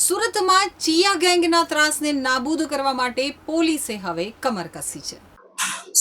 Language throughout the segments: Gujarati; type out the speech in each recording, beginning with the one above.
સુરતમાં ચિયા ગેંગના ત્રાસને નાબૂદ કરવા માટે પોલીસે હવે કમર કસી છે.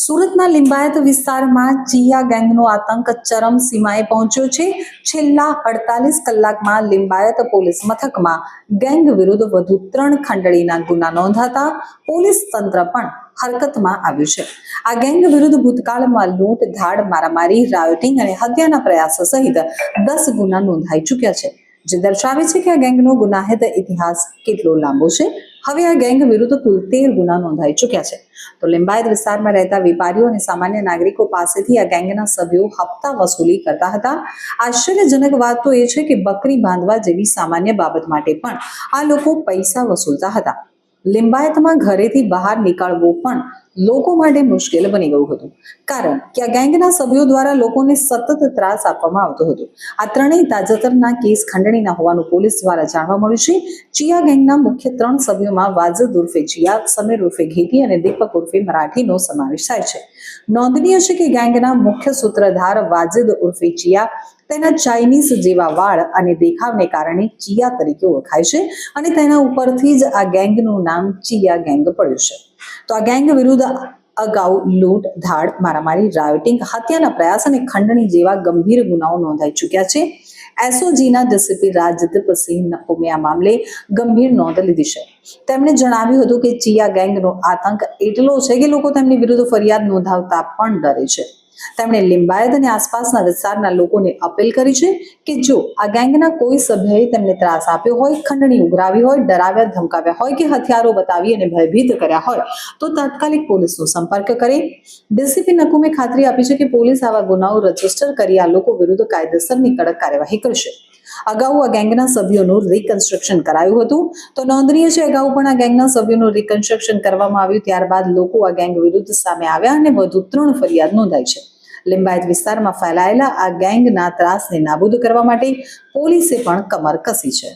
સુરતના લિંબાયત વિસ્તારમાં ચિયા ગેંગનો આતંક ચરમસીમાએ પહોંચ્યો છે. છેલ્લા અડતાલીસ કલાકમાં લિંબાયત પોલીસ મથકમાં ગેંગ વિરુદ્ધ વધુ ત્રણ ખંડણીના ગુના નોંધાતા પોલીસ તંત્ર પણ હરકતમાં આવ્યું છે. આ ગેંગ વિરુદ્ધ ભૂતકાળમાં લૂંટ, ધાડ, મારામારી રાયોટિંગ અને હત્યાના પ્રયાસો સહિત દસ ગુના નોંધાઈ ચૂક્યા છે. જે દર્શાવે છે કે આ ગેંગનો ગુનાહિત ઇતિહાસ કેટલો લાંબો છે. હવે આ ગેંગ વિરુદ્ધ કુલ તેર ગુના નોંધાઈ ચૂક્યા છે. તો લિંબાયત વિસ્તારમાં રહેતા વેપારીઓ અને સામાન્ય નાગરિકો પાસેથી આ ગેંગના સભ્યો હપ્તા વસૂલી કરતા હતા. આશ્ચર્યજનક વાત તો એ છે કે બકરી બાંધવા જેવી સામાન્ય બાબત માટે પણ આ લોકો પૈસા વસૂલતા હતા. લિંબાયતમાં ઘરેથી બહાર નીકળવું પણ લોકો માટે મુશ્કેલ બની ગયું હતું. કારણ કે આ ગેંગના સભ્યો દ્વારા લોકોને સતત ત્રાસ આપવામાં આવતો હતો. આ ત્રણેય તાજેતરના કેસ ખંડણીના હોવાનું પોલીસ દ્વારા જાણવા મળ્યું છે. ચિયા ગેંગના મુખ્ય ત્રણ સભ્યોમાં વાજદ ઉર્ફે ચિયા, સમીર ઉર્ફે ઘેટી અને દીપક ઉર્ફે મરાઠીનો સમાવેશ થાય છે. નોંધનીય છે કે ગેંગના મુખ્ય સૂત્રધાર વાજદ ઉર્ફે ચિયા તેના ચાઇનીઝ જેવા વાળ અને દેખાવને કારણે ચિયા તરીકે ઓળખાય છે અને તેના ઉપરથી જ આ ગેંગનું નામ ચિયા ગેંગ પડ્યું છે. તો આ ગેંગ વિરુદ્ધ અગાઉ લૂંટ, ધાડ, મારામારી રાયોટિંગ હત્યાના પ્રયાસ અને ખંડણી જેવા ગંભીર ગુનાઓ નોંધાઈ ચૂક્યા છે. એસઓજીના ડીસીપી રાજદીપસિંહ નકુમે આ મામલે ગંભીર નોંધ લીધી છે. તેમણે જણાવ્યું હતું કે ચિયા ગેંગનો આતંક એટલો છે કે લોકો તેમની વિરુદ્ધ ફરિયાદ નોંધાવતા પણ ડરે છે. તેમણે લિંબાયત અને આસપાસના વિસ્તારના લોકોને અપીલ કરી છે કે જો આ ગેંગના કોઈ સભ્યએ તેમને ત્રાસ આપ્યો હોય, ખંડણી ઉઘરાવી હોય, ડરાવ્યા, ધમકાવ્યા હોય કે હથિયારો બતાવી અને ભયભીત કર્યા હોય, તો તાત્કાલિક પોલીસનો સંપર્ક કરે. ડીસીપી નકુમે ખાતરી આપી છે કે પોલીસ આવા ગુનાઓ રજિસ્ટર કરી આ લોકો વિરુદ્ધ કાયદેસરની કડક કાર્યવાહી કરશે. અગાઉ આ ગેંગના સભ્યોનું રિકન્સ્ટ્રક્શન કરાયું હતું. તો નોંધનીય છે, અગાઉ પણ આ ગેંગના સભ્યોનું રિકન્સ્ટ્રક્શન કરવામાં આવ્યું, ત્યારબાદ લોકો આ ગેંગ વિરુદ્ધ સામે આવ્યા અને વધુ ત્રણ ફરિયાદ નોંધાઈ છે. લિંબાયત વિસ્તારમાં ફેલાયેલા આ ગેંગના ત્રાસને નાબૂદ કરવા માટે પોલીસે પણ કમર કસી છે.